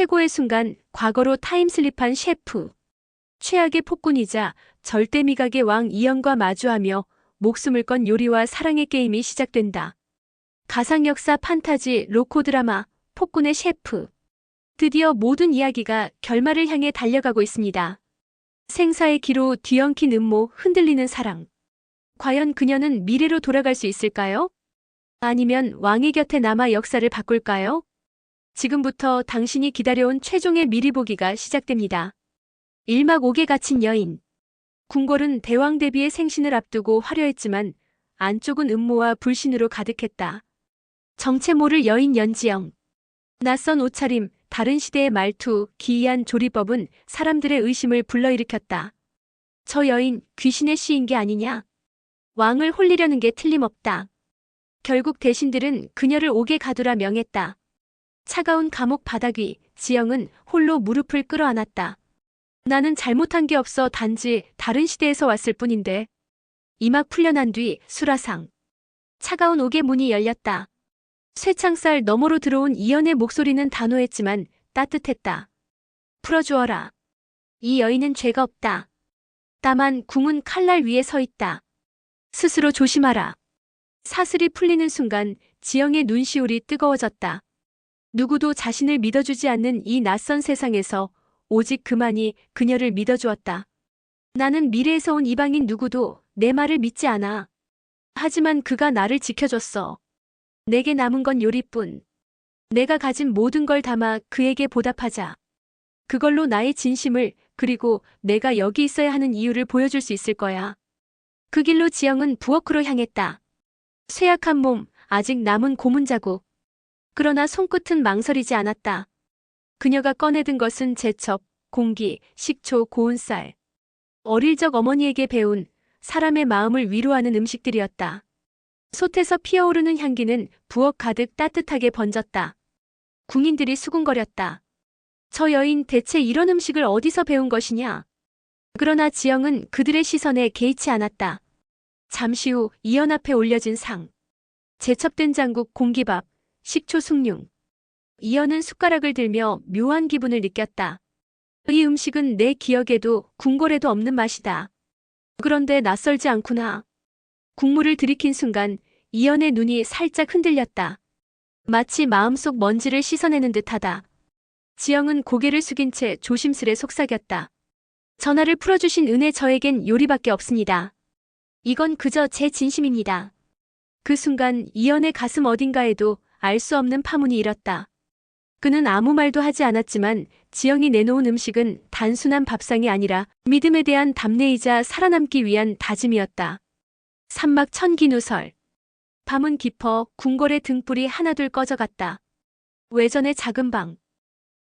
최고의 순간 과거로 타임슬립한 셰프. 최악의 폭군이자 절대 미각의 왕 이영과 마주하며 목숨을 건 요리와 사랑의 게임이 시작된다. 가상 역사 판타지 로코 드라마 폭군의 셰프. 드디어 모든 이야기가 결말을 향해 달려가고 있습니다. 생사의 기로 뒤엉킨 음모 흔들리는 사랑. 과연 그녀는 미래로 돌아갈 수 있을까요? 아니면 왕의 곁에 남아 역사를 바꿀까요? 지금부터 당신이 기다려온 최종의 미리 보기가 시작됩니다. 1막 5개 갇힌 여인. 궁궐은 대왕 대비의 생신을 앞두고 화려했지만 안쪽은 음모와 불신으로 가득했다. 정체 모를 여인 연지영. 낯선 옷차림, 다른 시대의 말투, 기이한 조리법은 사람들의 의심을 불러일으켰다. 저 여인 귀신의 시인 게 아니냐? 왕을 홀리려는 게 틀림없다. 결국 대신들은 그녀를 옥에 가두라 명했다. 차가운 감옥 바닥 위 지영은 홀로 무릎을 끌어안았다. 나는 잘못한 게 없어 단지 다른 시대에서 왔을 뿐인데. 이막 풀려난 뒤 수라상. 차가운 옥의 문이 열렸다. 쇠창살 너머로 들어온 이연의 목소리는 단호했지만 따뜻했다. 풀어주어라. 이 여인은 죄가 없다. 다만 궁은 칼날 위에 서 있다. 스스로 조심하라. 사슬이 풀리는 순간 지영의 눈시울이 뜨거워졌다. 누구도 자신을 믿어주지 않는 이 낯선 세상에서 오직 그만이 그녀를 믿어주었다. 나는 미래에서 온 이방인 누구도 내 말을 믿지 않아. 하지만 그가 나를 지켜줬어. 내게 남은 건 요리뿐. 내가 가진 모든 걸 담아 그에게 보답하자. 그걸로 나의 진심을 그리고 내가 여기 있어야 하는 이유를 보여줄 수 있을 거야. 그 길로 지영은 부엌으로 향했다. 쇠약한 몸, 아직 남은 고문 자국. 그러나 손끝은 망설이지 않았다. 그녀가 꺼내든 것은 제첩, 공기, 식초, 고운 쌀. 어릴 적 어머니에게 배운 사람의 마음을 위로하는 음식들이었다. 솥에서 피어오르는 향기는 부엌 가득 따뜻하게 번졌다. 궁인들이 수군거렸다. 저 여인 대체 이런 음식을 어디서 배운 것이냐? 그러나 지영은 그들의 시선에 개의치 않았다. 잠시 후 이연 앞에 올려진 상. 제첩된 장국 공기밥, 식초 숭늉. 이연은 숟가락을 들며 묘한 기분을 느꼈다. 이 음식은 내 기억에도 궁궐에도 없는 맛이다. 그런데 낯설지 않구나. 국물을 들이킨 순간 이연의 눈이 살짝 흔들렸다. 마치 마음속 먼지를 씻어내는 듯하다. 지영은 고개를 숙인 채 조심스레 속삭였다. 전화를 풀어주신 은혜 저에겐 요리밖에 없습니다. 이건 그저 제 진심입니다. 그 순간 이연의 가슴 어딘가에도 알 수 없는 파문이 일었다. 그는 아무 말도 하지 않았지만 지영이 내놓은 음식은 단순한 밥상이 아니라 믿음에 대한 담례이자 살아남기 위한 다짐이었다. 산막 천기누설. 밤은 깊어 궁궐의 등불이 하나둘 꺼져갔다. 외전의 작은 방.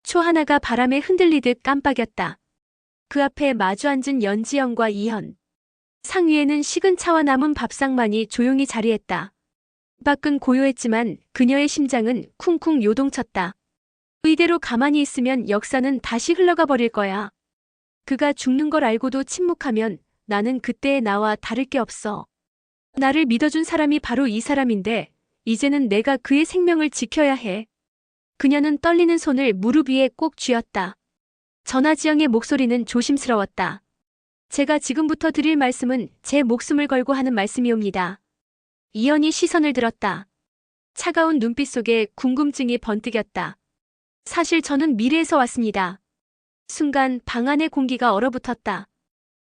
초 하나가 바람에 흔들리듯 깜빡였다. 그 앞에 마주 앉은 연지영과 이현. 상 위에는 식은 차와 남은 밥상만이 조용히 자리했다. 밖은 고요했지만 그녀의 심장은 쿵쿵 요동쳤다. 이대로 가만히 있으면 역사는 다시 흘러가 버릴 거야. 그가 죽는 걸 알고도 침묵하면 나는 그때의 나와 다를 게 없어. 나를 믿어준 사람이 바로 이 사람인데 이제는 내가 그의 생명을 지켜야 해. 그녀는 떨리는 손을 무릎 위에 꼭 쥐었다. 전하지영의 목소리는 조심스러웠다. 제가 지금부터 드릴 말씀은 제 목숨을 걸고 하는 말씀이옵니다. 이연이 시선을 들었다. 차가운 눈빛 속에 궁금증이 번뜩였다. 사실 저는 미래에서 왔습니다. 순간 방 안의 공기가 얼어붙었다.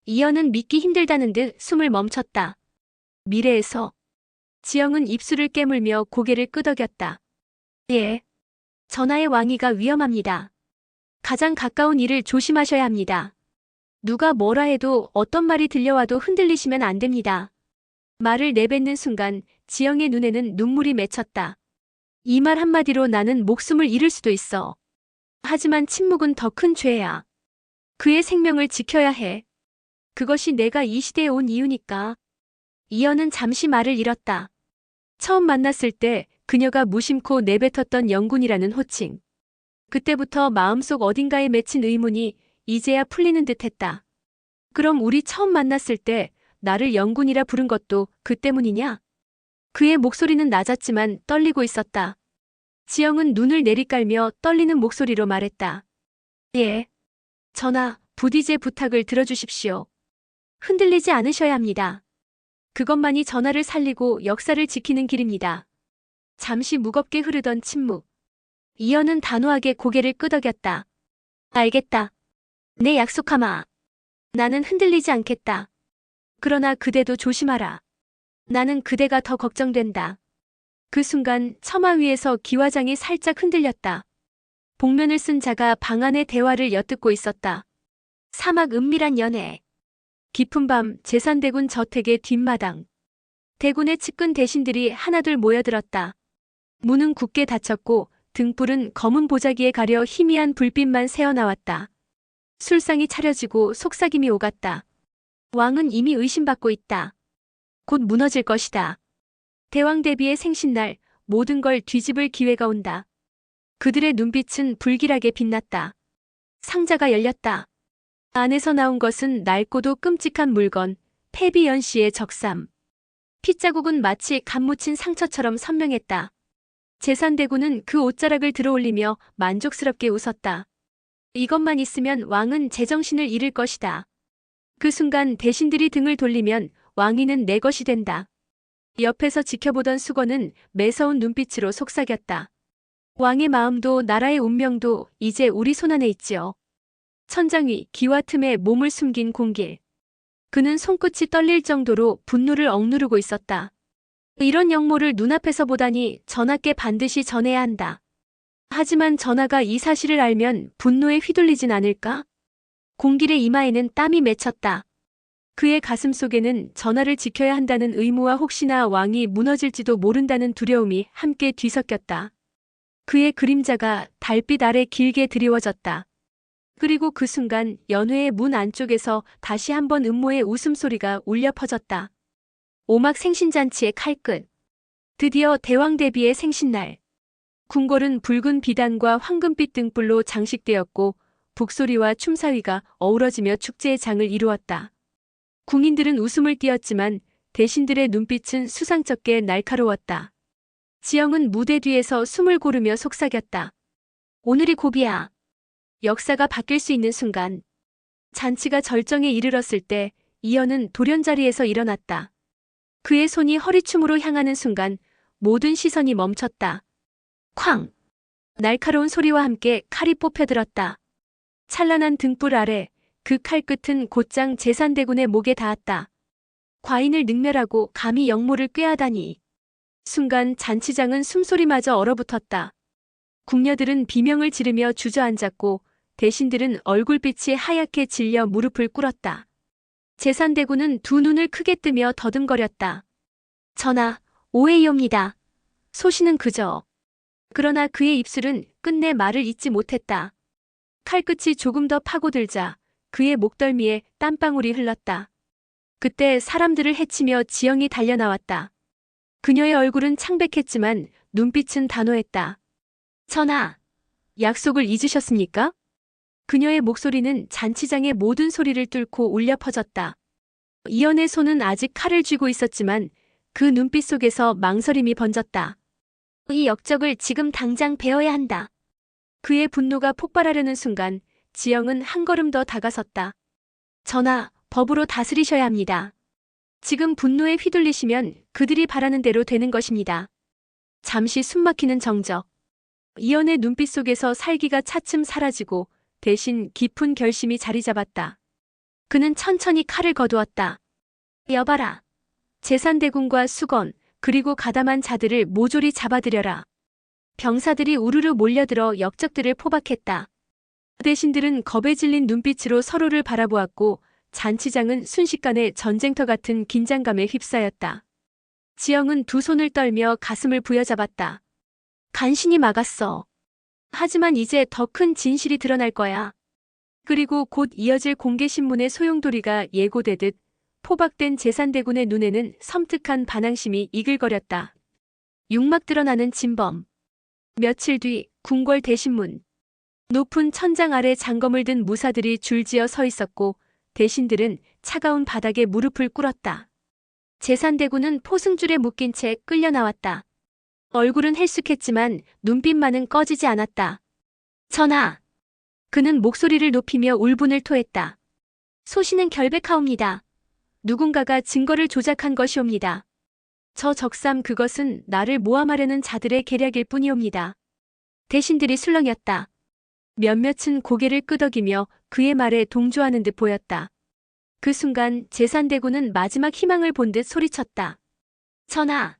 이연은 믿기 힘들다는 듯 숨을 멈췄다. 미래에서. 지영은 입술을 깨물며 고개를 끄덕였다. 예. 전하의 왕위가 위험합니다. 가장 가까운 일을 조심하셔야 합니다. 누가 뭐라 해도 어떤 말이 들려와도 흔들리시면 안 됩니다. 말을 내뱉는 순간 지영의 눈에는 눈물이 맺혔다. 이 말 한마디로 나는 목숨을 잃을 수도 있어. 하지만 침묵은 더 큰 죄야. 그의 생명을 지켜야 해. 그것이 내가 이 시대에 온 이유니까. 이연은 잠시 말을 잃었다. 처음 만났을 때 그녀가 무심코 내뱉었던 영군이라는 호칭. 그때부터 마음속 어딘가에 맺힌 의문이 이제야 풀리는 듯 했다. 그럼 우리 처음 만났을 때 나를 영군이라 부른 것도 그 때문이냐? 그의 목소리는 낮았지만 떨리고 있었다. 지영은 눈을 내리깔며 떨리는 목소리로 말했다. 예. 전하, 부디 제 부탁을 들어주십시오. 흔들리지 않으셔야 합니다. 그것만이 전하를 살리고 역사를 지키는 길입니다. 잠시 무겁게 흐르던 침묵. 이연은 단호하게 고개를 끄덕였다. 알겠다. 내 약속하마. 나는 흔들리지 않겠다. 그러나 그대도 조심하라. 나는 그대가 더 걱정된다. 그 순간 처마 위에서 기와장이 살짝 흔들렸다. 복면을 쓴 자가 방 안의 대화를 엿듣고 있었다. 사막 은밀한 연애. 깊은 밤 제산대군 저택의 뒷마당. 대군의 측근 대신들이 하나둘 모여들었다. 문은 굳게 닫혔고 등불은 검은 보자기에 가려 희미한 불빛만 새어나왔다. 술상이 차려지고 속삭임이 오갔다. 왕은 이미 의심받고 있다. 곧 무너질 것이다. 대왕 대비의 생신날 모든 걸 뒤집을 기회가 온다. 그들의 눈빛은 불길하게 빛났다. 상자가 열렸다. 안에서 나온 것은 낡고도 끔찍한 물건, 패비연 씨의 적삼. 핏자국은 마치 간 묻힌 상처처럼 선명했다. 재산대군은 그 옷자락을 들어올리며 만족스럽게 웃었다. 이것만 있으면 왕은 제정신을 잃을 것이다. 그 순간 대신들이 등을 돌리면 왕위는 내 것이 된다. 옆에서 지켜보던 수건은 매서운 눈빛으로 속삭였다. 왕의 마음도 나라의 운명도 이제 우리 손안에 있지요. 천장 위 기와 틈에 몸을 숨긴 공길. 그는 손끝이 떨릴 정도로 분노를 억누르고 있었다. 이런 역모를 눈앞에서 보다니 전하께 반드시 전해야 한다. 하지만 전하가 이 사실을 알면 분노에 휘둘리진 않을까? 공길의 이마에는 땀이 맺혔다. 그의 가슴 속에는 전하를 지켜야 한다는 의무와 혹시나 왕이 무너질지도 모른다는 두려움이 함께 뒤섞였다. 그의 그림자가 달빛 아래 길게 드리워졌다. 그리고 그 순간 연회의 문 안쪽에서 다시 한번 음모의 웃음소리가 울려 퍼졌다. 오막 생신잔치의 칼끝. 드디어 대왕 대비의 생신날. 궁궐은 붉은 비단과 황금빛 등불로 장식되었고 북소리와 춤사위가 어우러지며 축제의 장을 이루었다. 궁인들은 웃음을 띄었지만 대신들의 눈빛은 수상쩍게 날카로웠다. 지영은 무대 뒤에서 숨을 고르며 속삭였다. 오늘이 고비야. 역사가 바뀔 수 있는 순간. 잔치가 절정에 이르렀을 때 이연은 돌연자리에서 일어났다. 그의 손이 허리춤으로 향하는 순간 모든 시선이 멈췄다. 쾅! 날카로운 소리와 함께 칼이 뽑혀들었다. 찬란한 등불 아래 그 칼끝은 곧장 제산대군의 목에 닿았다. 과인을 능멸하고 감히 역모를 꾀하다니. 순간 잔치장은 숨소리마저 얼어붙었다. 궁녀들은 비명을 지르며 주저앉았고 대신들은 얼굴빛이 하얗게 질려 무릎을 꿇었다. 제산대군은 두 눈을 크게 뜨며 더듬거렸다. 전하, 오해이옵니다. 소신은 그저. 그러나 그의 입술은 끝내 말을 잇지 못했다. 칼끝이 조금 더 파고들자 그의 목덜미에 땀방울이 흘렀다. 그때 사람들을 해치며 지영이 달려나왔다. 그녀의 얼굴은 창백했지만 눈빛은 단호했다. 전하, 약속을 잊으셨습니까? 그녀의 목소리는 잔치장의 모든 소리를 뚫고 울려 퍼졌다. 이연의 손은 아직 칼을 쥐고 있었지만 그 눈빛 속에서 망설임이 번졌다. 이 역적을 지금 당장 베어야 한다. 그의 분노가 폭발하려는 순간 지영은 한 걸음 더 다가섰다. 전하, 법으로 다스리셔야 합니다. 지금 분노에 휘둘리시면 그들이 바라는 대로 되는 것입니다. 잠시 숨막히는 정적. 이연의 눈빛 속에서 살기가 차츰 사라지고 대신 깊은 결심이 자리 잡았다. 그는 천천히 칼을 거두었다. 여봐라. 재산대군과 수건, 그리고 가담한 자들을 모조리 잡아들여라. 병사들이 우르르 몰려들어 역적들을 포박했다. 대신들은 겁에 질린 눈빛으로 서로를 바라보았고 잔치장은 순식간에 전쟁터 같은 긴장감에 휩싸였다. 지영은 두 손을 떨며 가슴을 부여잡았다. 간신히 막았어. 하지만 이제 더 큰 진실이 드러날 거야. 그리고 곧 이어질 공개신문의 소용돌이가 예고되듯 포박된 재산대군의 눈에는 섬뜩한 반항심이 이글거렸다. 육막 드러나는 진범. 며칠 뒤 궁궐 대신문. 높은 천장 아래 장검을 든 무사들이 줄지어 서 있었고 대신들은 차가운 바닥에 무릎을 꿇었다. 재산대군은 포승줄에 묶인 채 끌려 나왔다. 얼굴은 헬쑥했지만 눈빛만은 꺼지지 않았다. 전하! 그는 목소리를 높이며 울분을 토했다. 소신은 결백하옵니다. 누군가가 증거를 조작한 것이옵니다. 저 적삼 그것은 나를 모함하려는 자들의 계략일 뿐이옵니다. 대신들이 술렁였다. 몇몇은 고개를 끄덕이며 그의 말에 동조하는 듯 보였다. 그 순간 제산대군은 마지막 희망을 본 듯 소리쳤다. 전하,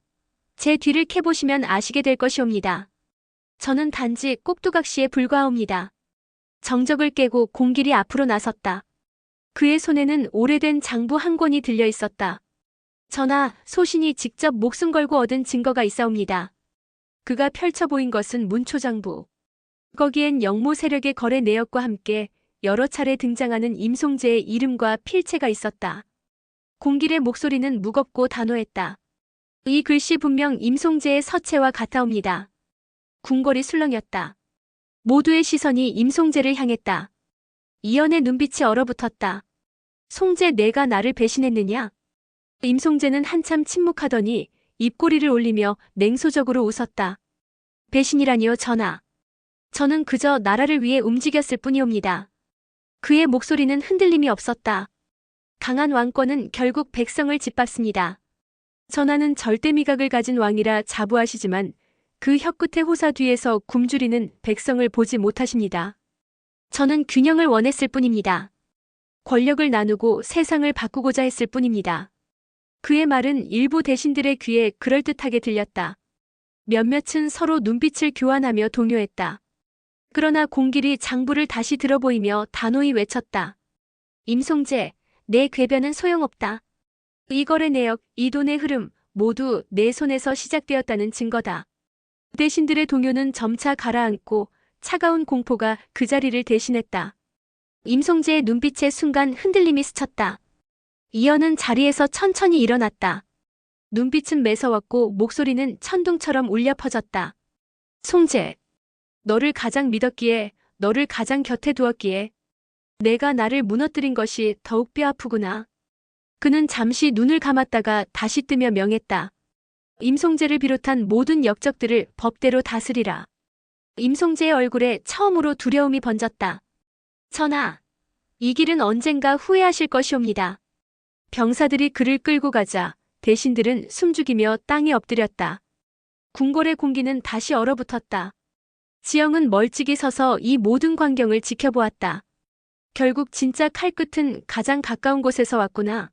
제 뒤를 캐보시면 아시게 될 것이옵니다. 저는 단지 꼭두각시에 불과하옵니다. 정적을 깨고 공길이 앞으로 나섰다. 그의 손에는 오래된 장부 한 권이 들려 있었다. 전하, 소신이 직접 목숨 걸고 얻은 증거가 있사옵니다. 그가 펼쳐 보인 것은 문초장부. 거기엔 영모 세력의 거래 내역과 함께 여러 차례 등장하는 임송재의 이름과 필체가 있었다. 공길의 목소리는 무겁고 단호했다. 이 글씨 분명 임송재의 서체와 같아옵니다. 궁궐이 술렁였다. 모두의 시선이 임송재를 향했다. 이연의 눈빛이 얼어붙었다. 송재 내가 나를 배신했느냐? 임송재는 한참 침묵하더니 입꼬리를 올리며 냉소적으로 웃었다. 배신이라니요, 전하. 저는 그저 나라를 위해 움직였을 뿐이옵니다. 그의 목소리는 흔들림이 없었다. 강한 왕권은 결국 백성을 짓밟습니다. 전하는 절대 미각을 가진 왕이라 자부하시지만 그 혀끝의 호사 뒤에서 굶주리는 백성을 보지 못하십니다. 저는 균형을 원했을 뿐입니다. 권력을 나누고 세상을 바꾸고자 했을 뿐입니다. 그의 말은 일부 대신들의 귀에 그럴듯하게 들렸다. 몇몇은 서로 눈빛을 교환하며 동요했다. 그러나 공길이 장부를 다시 들어보이며 단호히 외쳤다. 임송재, 내 궤변은 소용없다. 이 거래 내역, 이 돈의 흐름 모두 내 손에서 시작되었다는 증거다. 대신들의 동요는 점차 가라앉고 차가운 공포가 그 자리를 대신했다. 임송재의 눈빛에 순간 흔들림이 스쳤다. 이연은 자리에서 천천히 일어났다. 눈빛은 매서웠고 목소리는 천둥처럼 울려 퍼졌다. 송재, 너를 가장 믿었기에, 너를 가장 곁에 두었기에, 내가 나를 무너뜨린 것이 더욱 뼈아프구나. 그는 잠시 눈을 감았다가 다시 뜨며 명했다. 임송재를 비롯한 모든 역적들을 법대로 다스리라. 임송재의 얼굴에 처음으로 두려움이 번졌다. 전하, 이 길은 언젠가 후회하실 것이옵니다. 병사들이 그를 끌고 가자 대신들은 숨죽이며 땅에 엎드렸다. 궁궐의 공기는 다시 얼어붙었다. 지영은 멀찍이 서서 이 모든 광경을 지켜보았다. 결국 진짜 칼끝은 가장 가까운 곳에서 왔구나.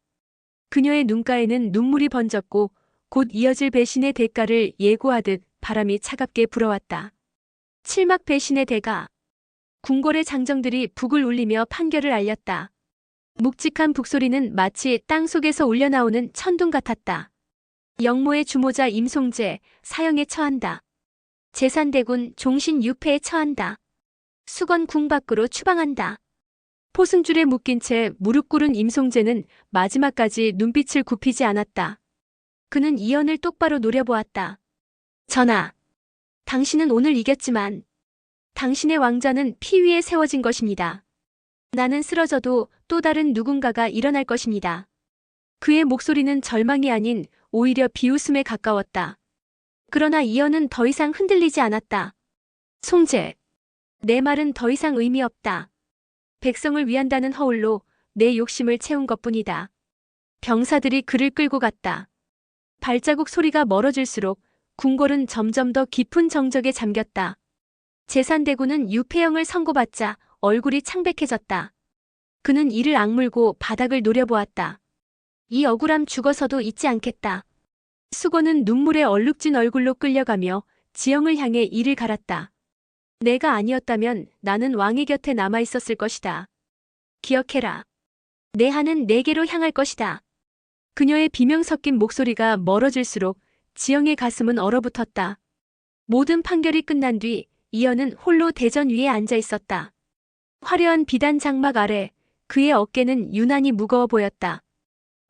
그녀의 눈가에는 눈물이 번졌고 곧 이어질 배신의 대가를 예고하듯 바람이 차갑게 불어왔다. 칠막 배신의 대가. 궁궐의 장정들이 북을 울리며 판결을 알렸다. 묵직한 북소리는 마치 땅 속에서 울려나오는 천둥 같았다. 영모의 주모자 임송재 사형에 처한다. 재산대군 종신 유패에 처한다. 수건 궁 밖으로 추방한다. 포승줄에 묶인 채 무릎 꿇은 임송재는 마지막까지 눈빛을 굽히지 않았다. 그는 이연을 똑바로 노려보았다. 전하, 당신은 오늘 이겼지만 당신의 왕자는 피 위에 세워진 것입니다. 나는 쓰러져도 또 다른 누군가가 일어날 것입니다. 그의 목소리는 절망이 아닌 오히려 비웃음에 가까웠다. 그러나 이연은 더 이상 흔들리지 않았다. 송재, 내 말은 더 이상 의미 없다. 백성을 위한다는 허울로 내 욕심을 채운 것뿐이다. 병사들이 그를 끌고 갔다. 발자국 소리가 멀어질수록 궁궐은 점점 더 깊은 정적에 잠겼다. 재산대군은 유폐형을 선고받자 얼굴이 창백해졌다. 그는 이를 악물고 바닥을 노려보았다. 이 억울함 죽어서도 잊지 않겠다. 수고는 눈물에 얼룩진 얼굴로 끌려가며 지영을 향해 이를 갈았다. 내가 아니었다면 나는 왕의 곁에 남아 있었을 것이다. 기억해라. 내 한은 내게로 향할 것이다. 그녀의 비명 섞인 목소리가 멀어질수록 지영의 가슴은 얼어붙었다. 모든 판결이 끝난 뒤 이연은 홀로 대전 위에 앉아 있었다. 화려한 비단 장막 아래 그의 어깨는 유난히 무거워 보였다.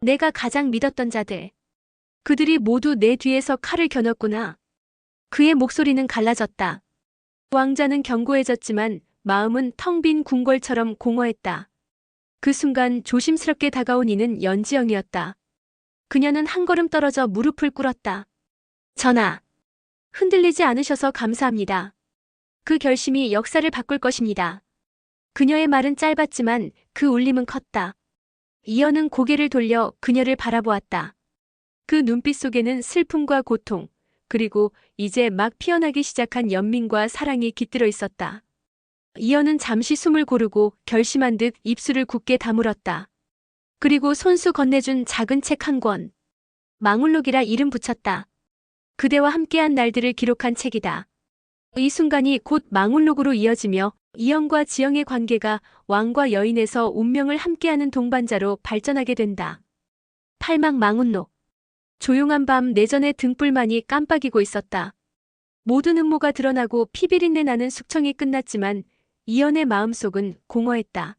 내가 가장 믿었던 자들. 그들이 모두 내 뒤에서 칼을 겨눴구나. 그의 목소리는 갈라졌다. 왕자는 견고해졌지만 마음은 텅 빈 궁궐처럼 공허했다. 그 순간 조심스럽게 다가온 이는 연지영이었다. 그녀는 한 걸음 떨어져 무릎을 꿇었다. 전하, 흔들리지 않으셔서 감사합니다. 그 결심이 역사를 바꿀 것입니다. 그녀의 말은 짧았지만 그 울림은 컸다. 이연은 고개를 돌려 그녀를 바라보았다. 그 눈빛 속에는 슬픔과 고통, 그리고 이제 막 피어나기 시작한 연민과 사랑이 깃들어 있었다. 이연은 잠시 숨을 고르고 결심한 듯 입술을 굳게 다물었다. 그리고 손수 건네준 작은 책 한 권. 망울록이라 이름 붙였다. 그대와 함께한 날들을 기록한 책이다. 이 순간이 곧 망울록으로 이어지며 이영과 지영의 관계가 왕과 여인에서 운명을 함께하는 동반자로 발전하게 된다. 팔막 망운록. 조용한 밤 내전의 등불만이 깜빡이고 있었다. 모든 음모가 드러나고 피비린내 나는 숙청이 끝났지만 이연의 마음속은 공허했다.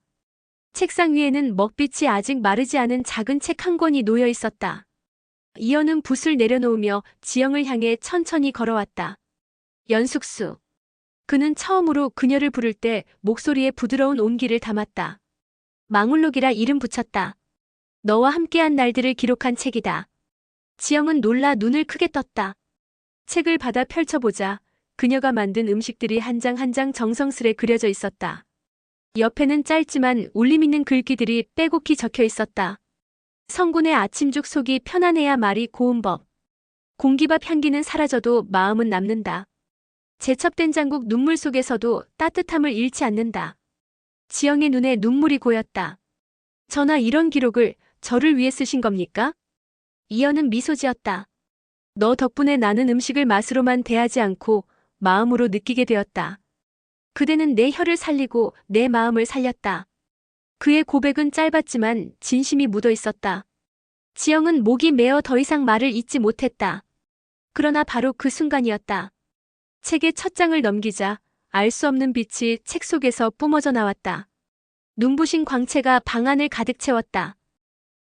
책상 위에는 먹빛이 아직 마르지 않은 작은 책 한 권이 놓여 있었다. 이연은 붓을 내려놓으며 지영을 향해 천천히 걸어왔다. 연숙수. 그는 처음으로 그녀를 부를 때 목소리에 부드러운 온기를 담았다. 망울록이라 이름 붙였다. 너와 함께한 날들을 기록한 책이다. 지영은 놀라 눈을 크게 떴다. 책을 받아 펼쳐보자 그녀가 만든 음식들이 한 장 한 장 정성스레 그려져 있었다. 옆에는 짧지만 울림 있는 글귀들이 빼곡히 적혀 있었다. 성군의 아침죽 속이 편안해야 말이 고운 법. 공기밥 향기는 사라져도 마음은 남는다. 제첩된 장국 눈물 속에서도 따뜻함을 잃지 않는다. 지영의 눈에 눈물이 고였다. 전하 이런 기록을 저를 위해 쓰신 겁니까? 이연은 미소 지었다. 너 덕분에 나는 음식을 맛으로만 대하지 않고 마음으로 느끼게 되었다. 그대는 내 혀를 살리고 내 마음을 살렸다. 그의 고백은 짧았지만 진심이 묻어 있었다. 지영은 목이 메어 더 이상 말을 잇지 못했다. 그러나 바로 그 순간이었다. 책의 첫 장을 넘기자 알 수 없는 빛이 책 속에서 뿜어져 나왔다. 눈부신 광채가 방 안을 가득 채웠다.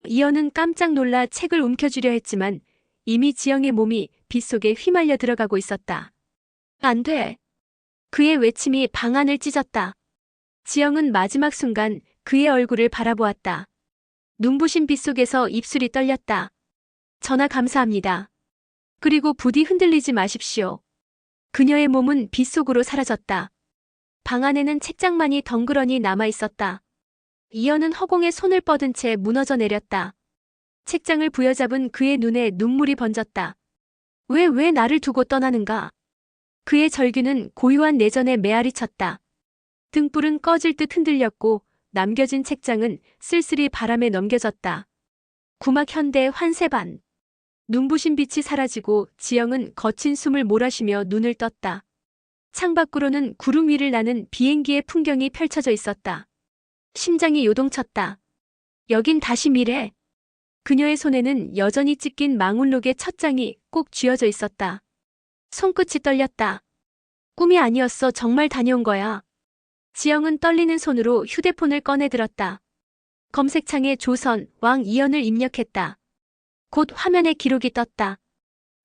이연은 깜짝 놀라 책을 움켜쥐려 했지만 이미 지영의 몸이 빛 속에 휘말려 들어가고 있었다. 안 돼. 그의 외침이 방 안을 찢었다. 지영은 마지막 순간 그의 얼굴을 바라보았다. 눈부신 빛 속에서 입술이 떨렸다. 전화 감사합니다. 그리고 부디 흔들리지 마십시오. 그녀의 몸은 빛 속으로 사라졌다. 방 안에는 책장만이 덩그러니 남아 있었다. 이연은 허공에 손을 뻗은 채 무너져 내렸다. 책장을 부여잡은 그의 눈에 눈물이 번졌다. 왜, 왜 나를 두고 떠나는가? 그의 절규는 고요한 내전에 메아리 쳤다. 등불은 꺼질 듯 흔들렸고 남겨진 책장은 쓸쓸히 바람에 넘겨졌다. 구막 현대 환세반. 눈부신 빛이 사라지고 지영은 거친 숨을 몰아쉬며 눈을 떴다. 창밖으로는 구름 위를 나는 비행기의 풍경이 펼쳐져 있었다. 심장이 요동쳤다. 여긴 다시 미래. 그녀의 손에는 여전히 찢긴 망울록의 첫 장이 꼭 쥐어져 있었다. 손끝이 떨렸다. 꿈이 아니었어 정말 다녀온 거야. 지영은 떨리는 손으로 휴대폰을 꺼내 들었다. 검색창에 조선, 왕 이연을 입력했다. 곧 화면에 기록이 떴다.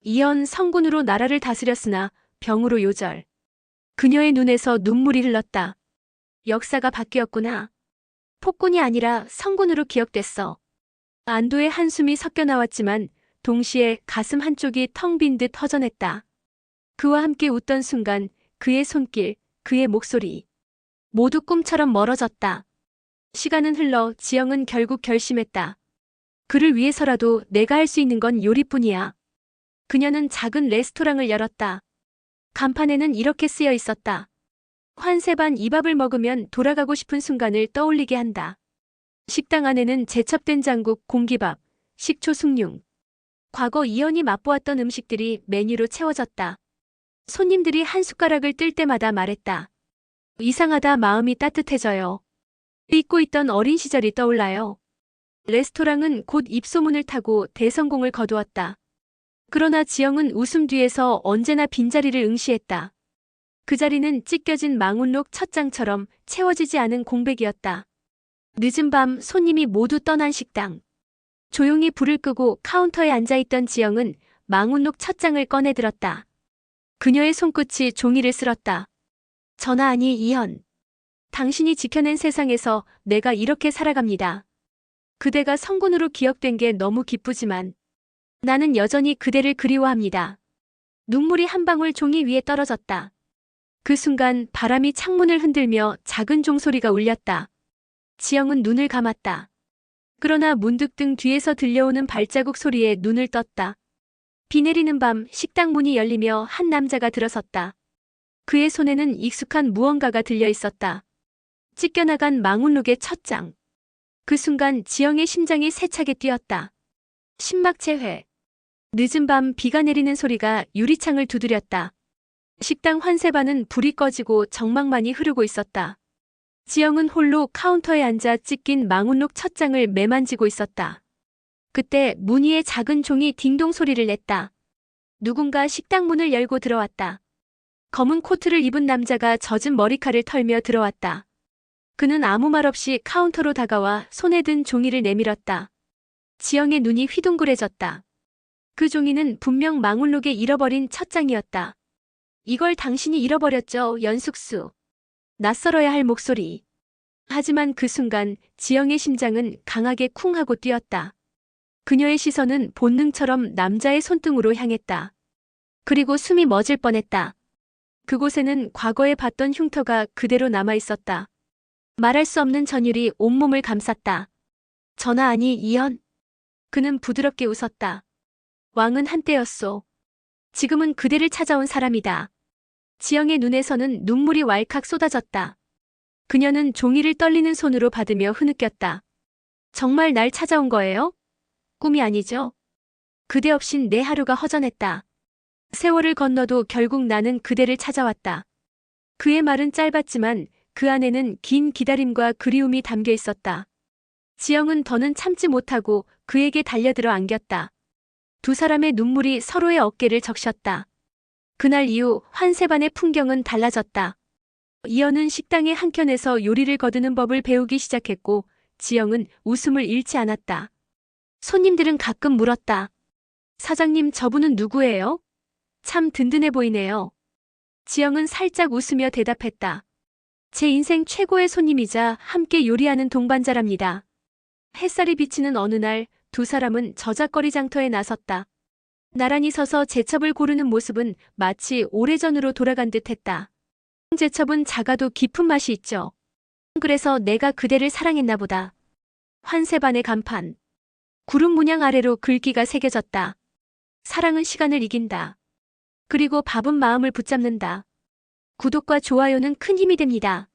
이연 성군으로 나라를 다스렸으나 병으로 요절. 그녀의 눈에서 눈물이 흘렀다. 역사가 바뀌었구나. 폭군이 아니라 성군으로 기억됐어. 안도의 한숨이 섞여 나왔지만 동시에 가슴 한쪽이 텅 빈 듯 허전했다. 그와 함께 웃던 순간 그의 손길, 그의 목소리. 모두 꿈처럼 멀어졌다. 시간은 흘러 지영은 결국 결심했다. 그를 위해서라도 내가 할 수 있는 건 요리뿐이야. 그녀는 작은 레스토랑을 열었다. 간판에는 이렇게 쓰여 있었다. 환세반 이 밥을 먹으면 돌아가고 싶은 순간을 떠올리게 한다. 식당 안에는 제첩된 장국, 공기밥, 식초 숭늉. 과거 이연이 맛보았던 음식들이 메뉴로 채워졌다. 손님들이 한 숟가락을 뜰 때마다 말했다. 이상하다 마음이 따뜻해져요. 잊고 있던 어린 시절이 떠올라요. 레스토랑은 곧 입소문을 타고 대성공을 거두었다. 그러나 지영은 웃음 뒤에서 언제나 빈자리를 응시했다. 그 자리는 찢겨진 망운록 첫 장처럼 채워지지 않은 공백이었다. 늦은 밤 손님이 모두 떠난 식당. 조용히 불을 끄고 카운터에 앉아있던 지영은 망운록 첫 장을 꺼내 들었다. 그녀의 손끝이 종이를 쓸었다. 전하 아니 이현. 당신이 지켜낸 세상에서 내가 이렇게 살아갑니다. 그대가 성군으로 기억된 게 너무 기쁘지만 나는 여전히 그대를 그리워합니다. 눈물이 한 방울 종이 위에 떨어졌다. 그 순간 바람이 창문을 흔들며 작은 종소리가 울렸다. 지영은 눈을 감았다. 그러나 문득 등 뒤에서 들려오는 발자국 소리에 눈을 떴다. 비 내리는 밤 식당 문이 열리며 한 남자가 들어섰다. 그의 손에는 익숙한 무언가가 들려 있었다. 찢겨나간 망운룩의 첫 장. 그 순간 지영의 심장이 세차게 뛰었다. 심막체회. 늦은 밤 비가 내리는 소리가 유리창을 두드렸다. 식당 환세반은 불이 꺼지고 정막만이 흐르고 있었다. 지영은 홀로 카운터에 앉아 찢긴 망운록 첫 장을 매만지고 있었다. 그때 문 위에 작은 종이 딩동 소리를 냈다. 누군가 식당 문을 열고 들어왔다. 검은 코트를 입은 남자가 젖은 머리칼을 털며 들어왔다. 그는 아무 말 없이 카운터로 다가와 손에 든 종이를 내밀었다. 지영의 눈이 휘둥그레졌다. 그 종이는 분명 망울록에 잃어버린 첫 장이었다. 이걸 당신이 잃어버렸죠, 연숙수. 낯설어야 할 목소리. 하지만 그 순간 지영의 심장은 강하게 쿵 하고 뛰었다. 그녀의 시선은 본능처럼 남자의 손등으로 향했다. 그리고 숨이 멎을 뻔했다. 그곳에는 과거에 봤던 흉터가 그대로 남아 있었다. 말할 수 없는 전율이 온몸을 감쌌다. 전하 아니 이연. 그는 부드럽게 웃었다. 왕은 한때였소. 지금은 그대를 찾아온 사람이다. 지영의 눈에서는 눈물이 왈칵 쏟아졌다. 그녀는 종이를 떨리는 손으로 받으며 흐느꼈다. 정말 날 찾아온 거예요? 꿈이 아니죠? 그대 없인 내 하루가 허전했다. 세월을 건너도 결국 나는 그대를 찾아왔다. 그의 말은 짧았지만 그 안에는 긴 기다림과 그리움이 담겨 있었다. 지영은 더는 참지 못하고 그에게 달려들어 안겼다. 두 사람의 눈물이 서로의 어깨를 적셨다. 그날 이후 환세반의 풍경은 달라졌다. 이연은 식당의 한켠에서 요리를 거두는 법을 배우기 시작했고 지영은 웃음을 잃지 않았다. 손님들은 가끔 물었다. 사장님 저분은 누구예요? 참 든든해 보이네요. 지영은 살짝 웃으며 대답했다. 제 인생 최고의 손님이자 함께 요리하는 동반자랍니다. 햇살이 비치는 어느 날 두 사람은 저작거리 장터에 나섰다. 나란히 서서 제첩을 고르는 모습은 마치 오래전으로 돌아간 듯 했다. 제첩은 작아도 깊은 맛이 있죠. 그래서 내가 그대를 사랑했나 보다. 환세반의 간판. 구름 문양 아래로 글귀가 새겨졌다. 사랑은 시간을 이긴다. 그리고 밥은 마음을 붙잡는다. 구독과 좋아요는 큰 힘이 됩니다.